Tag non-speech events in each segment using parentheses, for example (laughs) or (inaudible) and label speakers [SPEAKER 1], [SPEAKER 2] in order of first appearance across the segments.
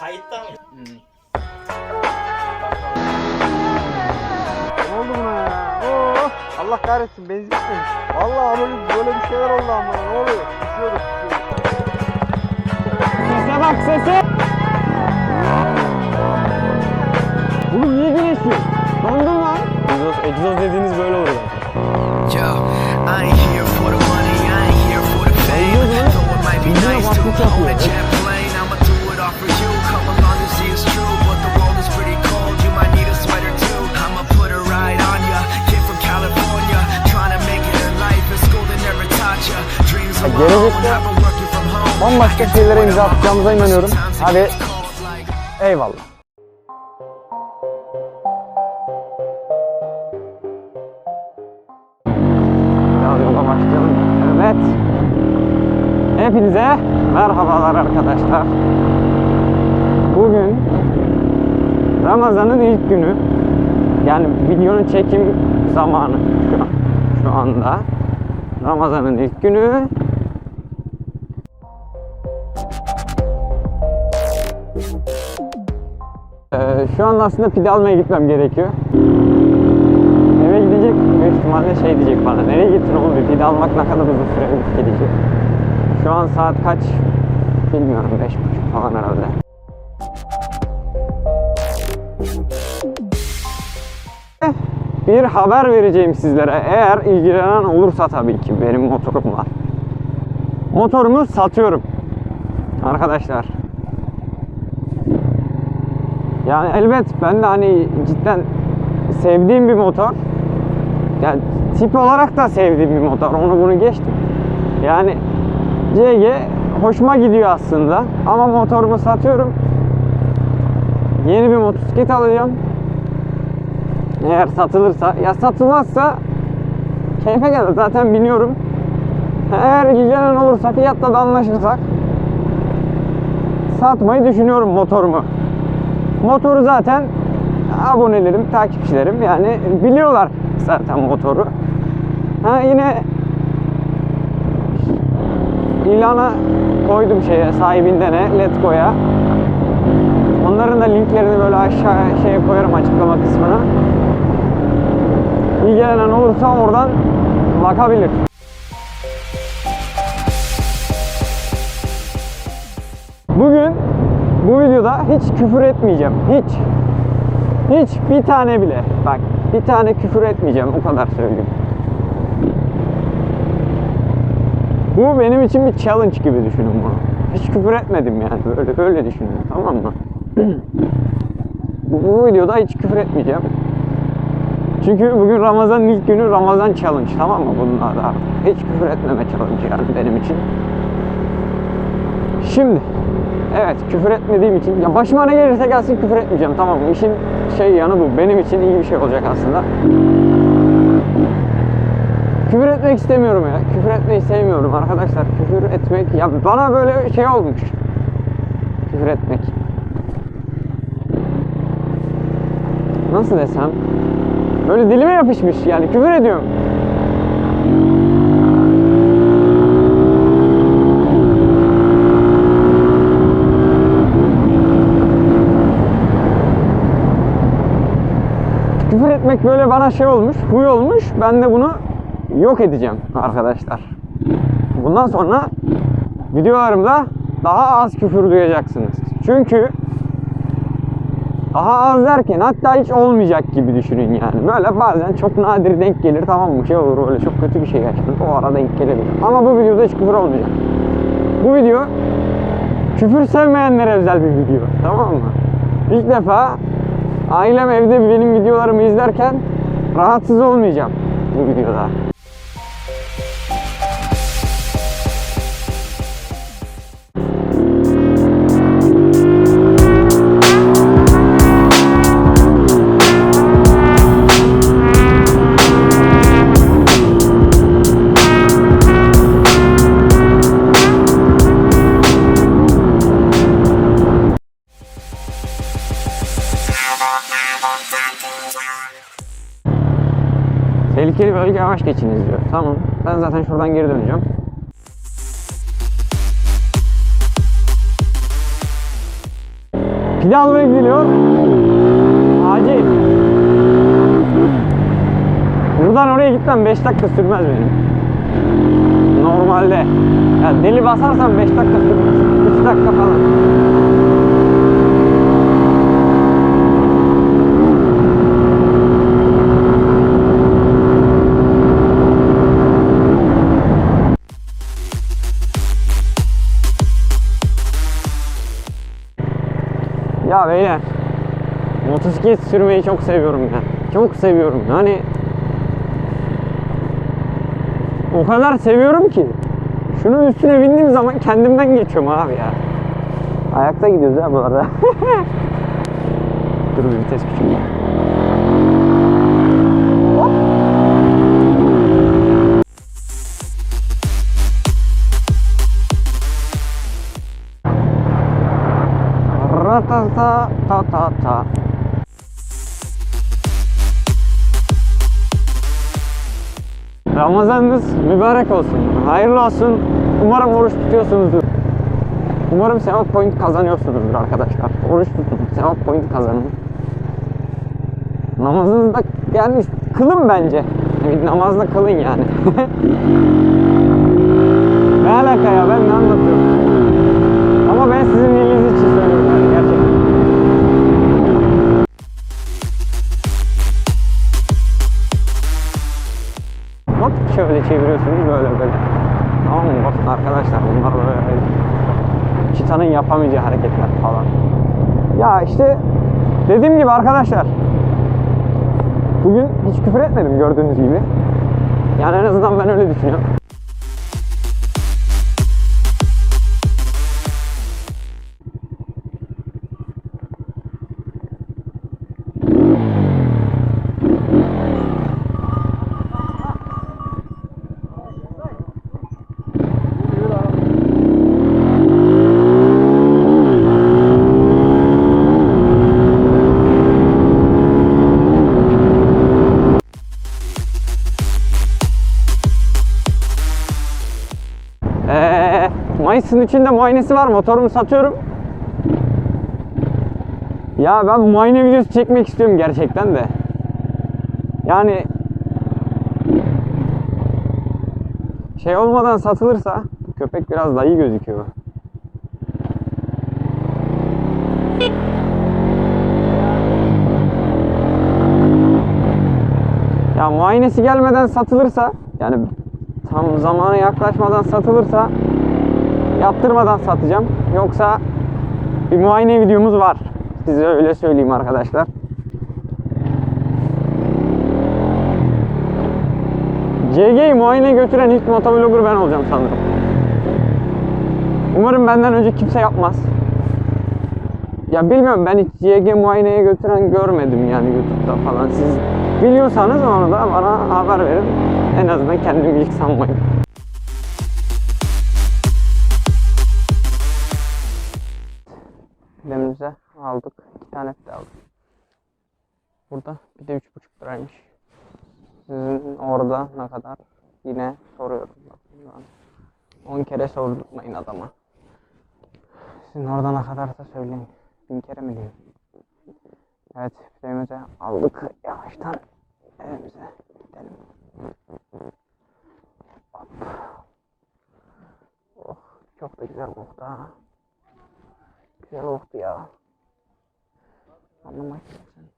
[SPEAKER 1] Kayıtta mı?
[SPEAKER 2] Ne oldu buna ya? Oo, Allah kahretsin benzin bitmemiş. Vallahi böyle, böyle bir şeyler oldu ama ne oluyor? Düşüyoruz.
[SPEAKER 3] Sese bak sese. Oğlum niye güneşiyor? Dondun lan. Egzoz, egzoz dediğiniz böyle olur zaten.
[SPEAKER 4] Yo, I ain't here for the money, I ain't here for the fame. Though it might be nice to own a jet
[SPEAKER 3] gelecekte. Bambaşka şeylere imza atacağımıza inanıyorum. Hadi eyvallah. Evet. Hepinize merhabalar arkadaşlar. Bugün Ramazan'ın ilk günü. Yani videonun çekim zamanı şu, şu anda. Ramazan'ın ilk günü. Şu anda aslında pide almaya gitmem gerekiyor. Eve gidecek, büyük ihtimalle şey diyecek bana. Nereye gittin oğlum? Bir pide almak ne kadar uzun süre gidecek. Şu an saat kaç? Bilmiyorum. Beş buçuk falan herhalde. Bir haber vereceğim sizlere. Eğer ilgilenen olursa tabii ki benim motorumla. Motorumu satıyorum. Arkadaşlar. Yani elbet ben de hani cidden sevdiğim bir motor. Yani tip olarak da sevdiğim bir motor. Onu bunu geçtim. Yani CG hoşuma gidiyor aslında. Ama motorumu satıyorum. Yeni bir motosiklet alacağım. Eğer satılırsa, ya satılmazsa keyfe gelir. Zaten biniyorum. Eğer ilgilenen olursa fiyatla da anlaşırsak satmayı düşünüyorum motorumu. Motoru zaten abonelerim, takipçilerim yani biliyorlar zaten motoru. Ha yine ilana koydum şeye sahibinden ne Letgo'ya. Onların da linklerini böyle aşağı şeye koyarım açıklama kısmına. İlgilenen olursa oradan bakabilir. Bugün bu videoda hiç küfür etmeyeceğim. Hiç. Hiç bir tane bile. Bak bir tane küfür etmeyeceğim. O kadar söyleyeyim. Bu benim için bir challenge gibi düşünün bunu. Hiç küfür etmedim yani. Böyle böyle düşünün. Tamam mı? bu, bu videoda hiç küfür etmeyeceğim. Çünkü bugün Ramazan'ın ilk günü Ramazan challenge tamam mı bunun adı artık. Hiç küfür etmeme challenge yani benim için. Şimdi evet küfür etmediğim için ya başıma ne gelirse gelsin küfür etmeyeceğim tamam mı? İşin şey yanı bu. Benim için iyi bir şey olacak aslında. Küfür etmek istemiyorum ya. Küfür etmeyi sevmiyorum arkadaşlar. Küfür etmek ya bana böyle şey olmuş. Küfür etmek. Nasıl desem? Böyle dilime yapışmış yani küfür ediyorum. küfür etmek böyle bana şey olmuş, huy olmuş. Ben de bunu yok edeceğim arkadaşlar. Bundan sonra videolarımda daha az küfür duyacaksınız. Çünkü daha az derken hatta hiç olmayacak gibi düşünün yani. Böyle bazen çok nadir denk gelir tamam mı? Şey olur öyle çok kötü bir şey yaşanır. O ara denk gelebilir. Ama bu videoda hiç küfür olmayacak. Bu video küfür sevmeyenlere özel bir video. Tamam mı? İlk defa ailem evde benim videolarımı izlerken rahatsız olmayacağım bu videoda. Tehlikeli bölge yavaş geçiniz diyor. Tamam. Ben zaten şuradan geri döneceğim. Pide almaya gidiliyor. Acil. Buradan oraya gitmem 5 dakika sürmez benim. Normalde. Ya deli basarsam 5 dakika sürmez. 3 dakika falan. Motosiklet sürmeyi çok seviyorum ya. Çok seviyorum. Yani o kadar seviyorum ki şunun üstüne bindiğim zaman kendimden geçiyorum abi ya. Ayakta gidiyoruz ya bu arada. (laughs) Dur bir vites küçüleyim. Hop. Ratata ta ta ta. Ramazanınız mübarek olsun. Hayırlı olsun. Umarım oruç tutuyorsunuzdur. Umarım sevap point kazanıyorsunuzdur arkadaşlar. Oruç tutun. Sevap point kazanın. Namazınızda yani kılın bence. Yani namazda kılın yani. (laughs) ne alaka ya ben ne anlatıyorum? Ama ben sizin iyiliğiniz için söylüyorum şöyle çeviriyorsunuz böyle böyle. Tamam mı? Bakın arkadaşlar bunlar böyle Çitanın yapamayacağı hareketler falan. Ya işte dediğim gibi arkadaşlar Bugün hiç küfür etmedim gördüğünüz gibi. Yani en azından ben öyle düşünüyorum. Mayıs'ın içinde muayenesi var. Motorumu satıyorum. Ya ben muayene videosu çekmek istiyorum gerçekten de. Yani şey olmadan satılırsa köpek biraz dayı gözüküyor. Ya muayenesi gelmeden satılırsa yani tam zamanı yaklaşmadan satılırsa yaptırmadan satacağım. Yoksa bir muayene videomuz var. Size öyle söyleyeyim arkadaşlar. CG'yi muayene götüren ilk motovlogger ben olacağım sanırım. Umarım benden önce kimse yapmaz. Ya bilmiyorum ben hiç CG muayeneye götüren görmedim yani YouTube'da falan. Siz biliyorsanız onu da bana haber verin. En azından kendimi ilk sanmayın. Demimize aldık. iki tane de aldık. Burada bir de üç buçuk liraymış. Sizin orada ne kadar yine soruyorum. Bakın şu an. 10 kere sordurtmayın adama. Sizin orada ne kadarsa söyleyin. Bin kere mi diyeyim? Evet, evimize aldık yavaştan evimize gidelim. Hop. Oh, çok da güzel koktu ha. Güzel koktu ya. Anlamak istersen.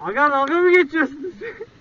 [SPEAKER 3] Aga dalga mı geçiyorsunuz? (laughs)